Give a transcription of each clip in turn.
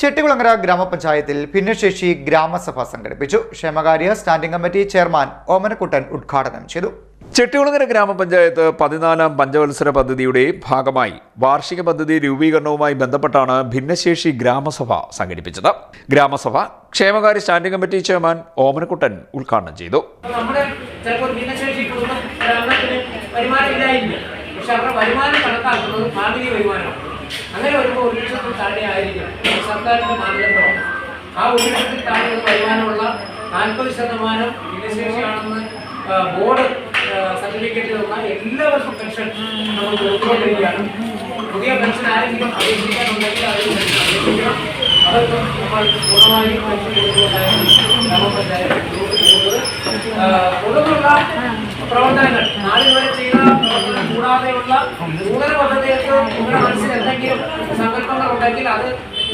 ചെട്ടികുളങ്ങര ഗ്രാമപഞ്ചായത്തിൽ ഭിന്നശേഷി ഗ്രാമസഭ സംഘടിപ്പിച്ചു. ക്ഷേമകാര്യ സ്റ്റാൻഡിംഗ് കമ്മിറ്റി ചെയർമാൻ ഓമനക്കുട്ടൻ ഉദ്ഘാടനം ചെയ്തു. ചെട്ടികുളങ്ങര ഗ്രാമപഞ്ചായത്ത് പതിനാലാം പഞ്ചവത്സര പദ്ധതിയുടെ ഭാഗമായി വാർഷിക പദ്ധതി രൂപീകരണവുമായി ബന്ധപ്പെട്ടാണ് ഭിന്നശേഷി ഗ്രാമസഭ സംഘടിപ്പിച്ചത്. ഗ്രാമസഭ ക്ഷേമകാര്യ സ്റ്റാൻഡിംഗ് കമ്മിറ്റി ചെയർമാൻ ഓമനക്കുട്ടൻ ഉദ്ഘാടനം ചെയ്തു. നമ്മുടെ ചിലപ്പോൾ പക്ഷെ അവരുടെ വരുമാനം കണക്കാക്കുന്നത് ഫാമിലി വരുമാനമാണ്. അങ്ങനെ വരുമ്പോൾ ഒരു ലക്ഷത്തിൽ താഴെ ആയിരിക്കും. സർക്കാരിന്റെ മാനദണ്ഡമാണ് ആ ഒരു ലക്ഷത്തിൽ താഴെ വരുമാനമുള്ള നാൽപ്പത് ശതമാനം ഭിന്നശേഷിയാണെന്ന് ബോർഡ് ബോർഡ് സർട്ടിഫിക്കറ്റിലുള്ള എല്ലാവർക്കും പെൻഷൻ നമ്മൾ കൊടുത്തുകൊണ്ടിരിക്കുകയാണ്. പുതിയ പെൻഷൻ ആരെങ്കിലും അപേക്ഷിക്കാനുണ്ടെങ്കിൽ അത് അപേക്ഷിക്കണം. നമ്മൾ പൂർണമായും പെൻഷൻ കൊടുത്തുകൊണ്ടായിരുന്നു ഗ്രാമപഞ്ചായത്ത് തുടർന്നുള്ള പ്രവർത്തനങ്ങൾ. ചെയ്ത പ്രവർത്തനം കൂടാതെയുള്ള മൂന്നര പദ്ധതികൾക്ക് നിങ്ങളുടെ മനസ്സിൽ എന്തെങ്കിലും സങ്കല്പങ്ങൾ ഉണ്ടെങ്കിൽ അത്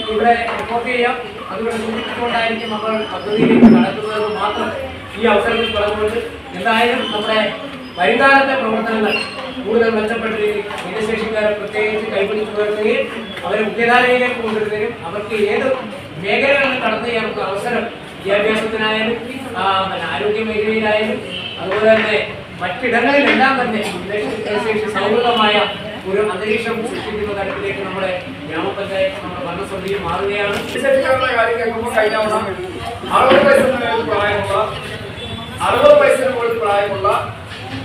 ഇവിടെ റിപ്പോർട്ട് ചെയ്യാം. അതുകൊണ്ട് സൂചിപ്പിച്ചുകൊണ്ടായിരിക്കും നമ്മൾ പദ്ധതിയിലേക്ക് കടക്കുന്നത് മാത്രം ഈ അവസരത്തിൽ പറഞ്ഞുകൊണ്ട് എന്തായാലും നമ്മുടെ വരുംകാലത്തെ പ്രവർത്തനങ്ങൾ കൂടുതൽ മെച്ചപ്പെട്ട രീതിയിൽ ഭിന്നശേഷിക്കാരെ പ്രത്യേകിച്ച് കൈപിടിച്ചു വരുത്തുകയും അവരെ മുഖ്യധാരയിലേക്ക് കൊണ്ടുവരുന്നതിനും അവർക്ക് ഏത് മേഖലകളിൽ കടന്നു ചെയ്യാനുള്ള അവസരം വിദ്യാഭ്യാസത്തിനായാലും ആരോഗ്യ മേഖലയിലായാലും അതുപോലെ തന്നെ മറ്റിടങ്ങളിലെല്ലാം തന്നെ സൗഹൃദമായ ഒരു അന്തരീക്ഷം സൃഷ്ടിക്കുന്ന തരത്തിലേക്ക് നമ്മുടെ ഗ്രാമപഞ്ചായത്ത് നമ്മുടെ ഭരണസമിതി മാറുകയാണ്. അറുപത് വയസ്സിന് മുകളിൽ പ്രായമുള്ള അറുപത് വയസ്സിന് മുകളിൽ പ്രായമുള്ള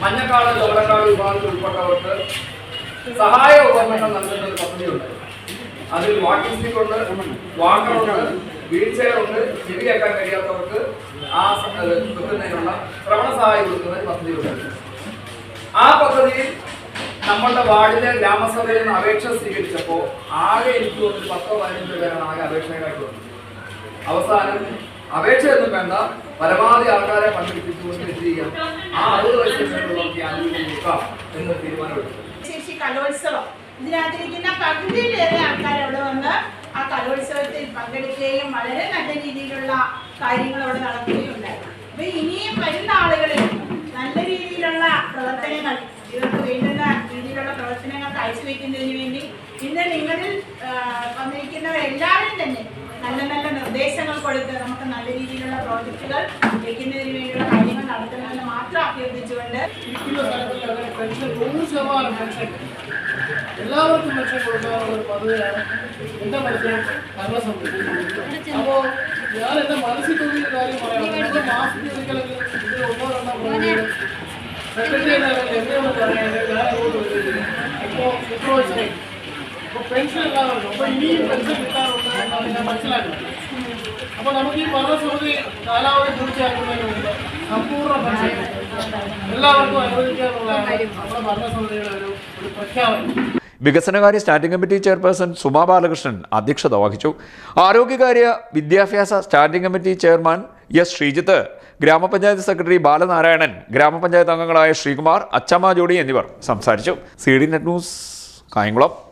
മഞ്ഞക്കാട് ചോളക്കാട് വിഭാഗത്തിൽ ഉൾപ്പെട്ടവർക്ക് സഹായ ഉപകരണങ്ങൾ നൽകുന്ന ഒരു പദ്ധതിയുണ്ട്. അതിൽ വാക്കിംഗ് സ്റ്റിക്ക് ഉണ്ട് വാക്കറുണ്ട് വീൽ ചെയർ ഉണ്ട് ചെവിയാക്കാൻ കഴിയാത്തവർക്ക് ആ കൊടുക്കുന്നതിനുള്ള ശ്രവണ സഹായം കൊടുക്കുന്ന പദ്ധതിയുണ്ട് ആ പദ്ധതിയിൽ നമ്മളുടെ വാർഡിലെ ഗ്രാമസഭയിൽ നിന്ന് അപേക്ഷ സ്വീകരിച്ചപ്പോൾ ആകെ എനിക്ക് ഒരു പത്തോ പതിനഞ്ചോ പേരാണ് ആകെ അപേക്ഷയായിട്ട് വന്നത്. അവസാനം അപേക്ഷ എന്നും വേണ്ട പരമാവധി ആൾക്കാരെ പങ്കെടുപ്പിച്ചുകൊണ്ട് എത്തിയിരിക്കാം ആ അറുപത് വയസ്സിൽ ആനുകൂല്യം എന്ന് തീരുമാനമെടുത്തു. കലോത്സവം. ഇതിനകത്തിരിക്കുന്ന പകുതിയിലേറെ ആൾക്കാർ അവിടെ വന്ന് ആ കലോത്സവത്തിൽ പങ്കെടുക്കുകയും വളരെ നല്ല രീതിയിലുള്ള കാര്യങ്ങൾ അവിടെ നടക്കുകയുണ്ടായി. അപ്പൊ ഇനിയും വരുന്ന ആളുകളിൽ നല്ല രീതിയിലുള്ള പ്രവർത്തനങ്ങൾ ഇവർക്ക് വേണ്ടുന്ന രീതിയിലുള്ള പ്രവർത്തനങ്ങൾ കാഴ്ചവെക്കുന്നതിന് വേണ്ടി ഇന്ന് നിങ്ങളിൽ വന്നിരിക്കുന്നവരെല്ലാവരും തന്നെ നല്ല നല്ല നിർദ്ദേശങ്ങൾ കൊടുത്ത് നമുക്ക് നല്ല രീതിയിലുള്ള പ്രോജക്റ്റുകൾ വെക്കുന്നതിന് വേണ്ടിയുള്ള മാത്രം അഭ്യർത്ഥിച്ചുകൊണ്ട് ഇരിക്കുന്ന സ്ഥലങ്ങളിൽ അങ്ങനെ പെൻഷൻ നൂറ് ശതമാനം പെൻഷൻ എല്ലാവർക്കും പെൻഷൻ കൊടുക്കാനുള്ള ഒരു പദ്ധതിയാണ് എന്റെ മനസ്സിൽ ഭരണസമിതി അപ്പോൾ ഞാൻ എന്റെ മനസ്സിൽ തോന്നിയ കാര്യം പറയാം നമ്മുടെ മാസത്തിൽ ഒരിക്കലെങ്കിലും ഇത് ഒന്നോ രണ്ടോ പ്രവൃത്തികൾ സെക്രട്ടറി എന്നെയാണ് പറയാനായിട്ട് ഞാൻ അങ്ങോട്ട് വന്നിരിക്കുന്നു ഇപ്പോൾ ഫെബ്രുവരി അപ്പോൾ പെൻഷൻ എല്ലാവർക്കും അപ്പോൾ ഇനിയും പെൻഷൻ കിട്ടാറുണ്ട് എന്നാണ് ഞാൻ മനസ്സിലാക്കുന്നത് അപ്പോൾ നമുക്ക് ഈ ഭരണസമിതി കാലാവധി പൂർത്തിയാക്കുന്നതിന് മുമ്പ് സമ്പൂർണ ഭക്ഷണം എല്ലാവർക്കും അനുവദിക്കാനുള്ളതാണ് നമ്മുടെ ഭരണസമിതിയുടെ ഒരു ഒരു പ്രഖ്യാപനം. വികസനകാര്യ standing committee chairperson Suma Balakrishnan അധ്യക്ഷത വഹിച്ചു. ആരോഗ്യകാര്യ വിദ്യാഭ്യാസ standing committee chairman S Sreejith ഗ്രാമപഞ്ചായത്ത് സെക്രട്ടറി ബാലനാരായണൻ ഗ്രാമപഞ്ചായത്ത് അംഗങ്ങളായ ശ്രീകുമാർ അച്ചമ്മ ജോഡി എന്നിവർ സംസാരിച്ചു. C D net news Kayamkulam.